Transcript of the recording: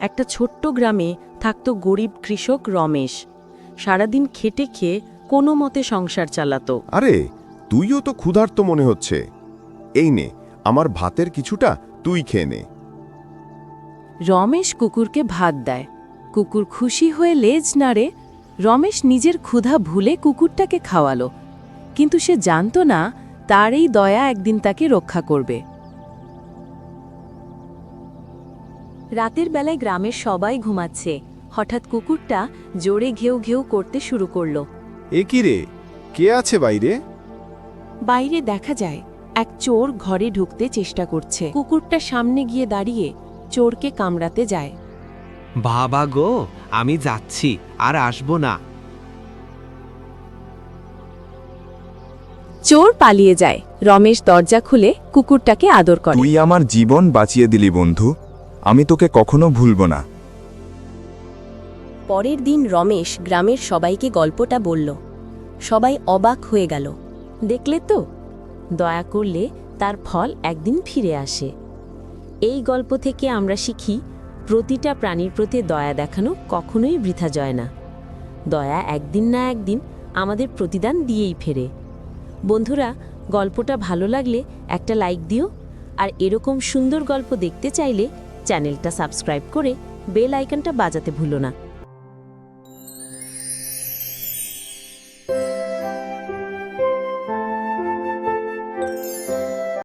একটা ছোট্ট গ্রামে থাকত গরিব কৃষক রমেশ। সারাদিন খেটে খেয়ে কোনো মতে সংসার চালাত। আরে তুইও তো ক্ষুধার্ত মনে হচ্ছে। এই নে আমার ভাতের কিছুটা তুই খেয়ে নে। রমেশ কুকুরকে ভাত দেয়। কুকুর খুশি হয়ে লেজ নাড়ে। রমেশ নিজের ক্ষুধা ভুলে কুকুরটাকে খাওয়ালো। কিন্তু সে জানতো না তার এই দয়া একদিন তাকে রক্ষা করবে। রাতের বেলায় গ্রামের সবাই ঘুমাচ্ছে। হঠাৎ কুকুরটা জোরে ঘেউ ঘেউ করতে শুরু করল। এ কি রে? কে আছে বাইরে? বাইরে দেখা যায় এক চোর ঘরে ঢুকতে চেষ্টা করছে। কুকুরটা সামনে গিয়ে দাঁড়িয়ে চোরকে কামড়াতে যায়। বাবা গো আমি যাচ্ছি আর আসব না। চোর পালিয়ে যায়। রমেশ দরজা খুলে কুকুরটাকে আদর করে। তুই আমার জীবন বাঁচিয়ে দিলি বন্ধু। আমি তোকে কখনো ভুলব না। পরের দিন রমেশ গ্রামের সবাইকে গল্পটা বলল। সবাই অবাক হয়ে গেল। দেখলে তো? দয়া করলে তার ফল একদিন ফিরে আসে। এই গল্প থেকে আমরা শিখি, প্রতিটা প্রাণীর প্রতি দয়া দেখানো কখনোই বৃথা যায় না। দয়া একদিন না একদিন আমাদের প্রতিদান দিয়েই ফেরে। বন্ধুরা, গল্পটা ভালো লাগলে একটা লাইক দিও, আর এরকম সুন্দর গল্প দেখতে চাইলে চ্যানেলটা সাবস্ক্রাইব করে বেল আইকনটা বাজাতে ভুলো না।